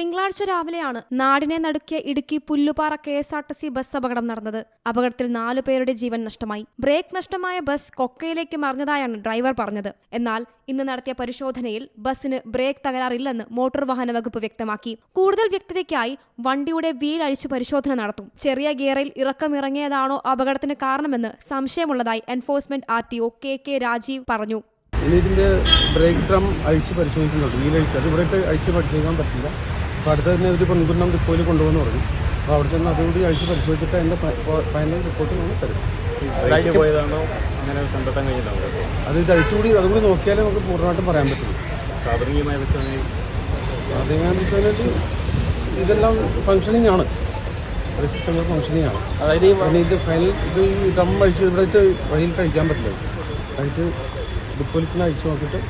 തിങ്കളാഴ്ച രാവിലെയാണ് നാടിനെ നടുക്കിയ Idukki Pullupara K S R T C bus അപകടം നടന്നത്. അപകടത്തിൽ നാലു പേരുടെ ജീവൻ നഷ്ടമായി. ബ്രേക്ക് നഷ്ടമായ ബസ് കൊക്കയിലേക്ക് മറിഞ്ഞതായാണ് ഡ്രൈവർ പറഞ്ഞത്. എന്നാൽ ഇന്ന് നടത്തിയ പരിശോധനയിൽ ബസ്സിന് ബ്രേക്ക് തകരാറില്ലെന്ന് മോട്ടോർ വാഹന വകുപ്പ് വ്യക്തമാക്കി. കൂടുതൽ വ്യക്തതയ്ക്കായി വണ്ടിയുടെ വീൽ അഴിച്ചു പരിശോധന നടത്തും. ചെറിയ ഗിയറിൽ ഇറക്കമിറങ്ങിയതാണോ അപകടത്തിന് കാരണമെന്ന് സംശയമുള്ളതായി enforcement R T O K K Rajeev പറഞ്ഞു. ഇനി ഇതിന്റെ ബ്രേക്ക് ഡ്രം അഴിച്ച് പരിശോധിക്കുന്നുണ്ട് വീലഴിച്ച് അത് ഇവിടെ അഴിച്ച് പരിശോധിക്കാൻ പറ്റില്ല. അപ്പോൾ അടുത്ത തന്നെ ഒരു പെൺകുന്നം ഡിപ്പോയിൽ കൊണ്ടുപോകുന്നു പറഞ്ഞു. അപ്പോൾ അവിടെ ചെന്ന് അതുകൂടി അഴിച്ച് പരിശോധിച്ചിട്ട് അതിന്റെ ഫൈനൽ റിപ്പോർട്ട് നമ്മൾ തരും. അങ്ങനെ കണ്ടെത്താൻ കഴിഞ്ഞിട്ടുണ്ടോ അത് ഇത് അഴിച്ചുകൂടി അതുകൂടി നോക്കിയാലേ നമുക്ക് പൂർണമായിട്ടും പറയാൻ പറ്റുള്ളൂ. പ്രാഥമികമായ ഇതെല്ലാം ഫങ്ഷനിങ് ആണ്. സിസ്റ്റങ്ങൾ ഫങ്ഷനിങ് ആണ്. അതായത് പിന്നെ ഇത് ഫൈനൽ ഇത് ഈ ഡ്രം അഴിച്ച് ഇവിടെ വഴിയിൽ കഴിക്കാൻ പറ്റില്ല. കഴിച്ച് ഡിപ്പോലിച്ചിനെ അഴിച്ച് നോക്കിയിട്ട്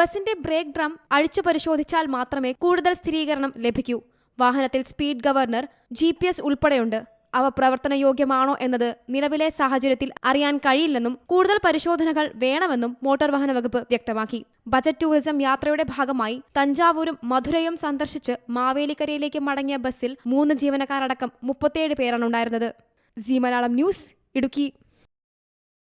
ബസിന്റെ ബ്രേക്ക് ഡ്രം അഴിച്ചു പരിശോധിച്ചാൽ മാത്രമേ കൂടുതൽ സ്ഥിരീകരണം ലഭിക്കൂ. വാഹനത്തിൽ speed governor G P S ഉൾപ്പെടെയുണ്ട്. അവ പ്രവർത്തനയോഗ്യമാണോ എന്നത് നിലവിലെ സാഹചര്യത്തിൽ അറിയാൻ കഴിയില്ലെന്നും കൂടുതൽ പരിശോധനകൾ വേണമെന്നും മോട്ടോർ വാഹന വകുപ്പ് വ്യക്തമാക്കി. ബജറ്റ് ടൂറിസം യാത്രയുടെ ഭാഗമായി തഞ്ചാവൂരും മധുരയും സന്ദർശിച്ച് മാവേലിക്കരയിലേക്ക് മടങ്ങിയ ബസ്സിൽ മൂന്ന് ജീവനക്കാരടക്കം മുപ്പത്തിയേഴ് പേരാണ് ഉണ്ടായിരുന്നത്. ജി മലയാളം ന്യൂസ് ഇടുക്കി.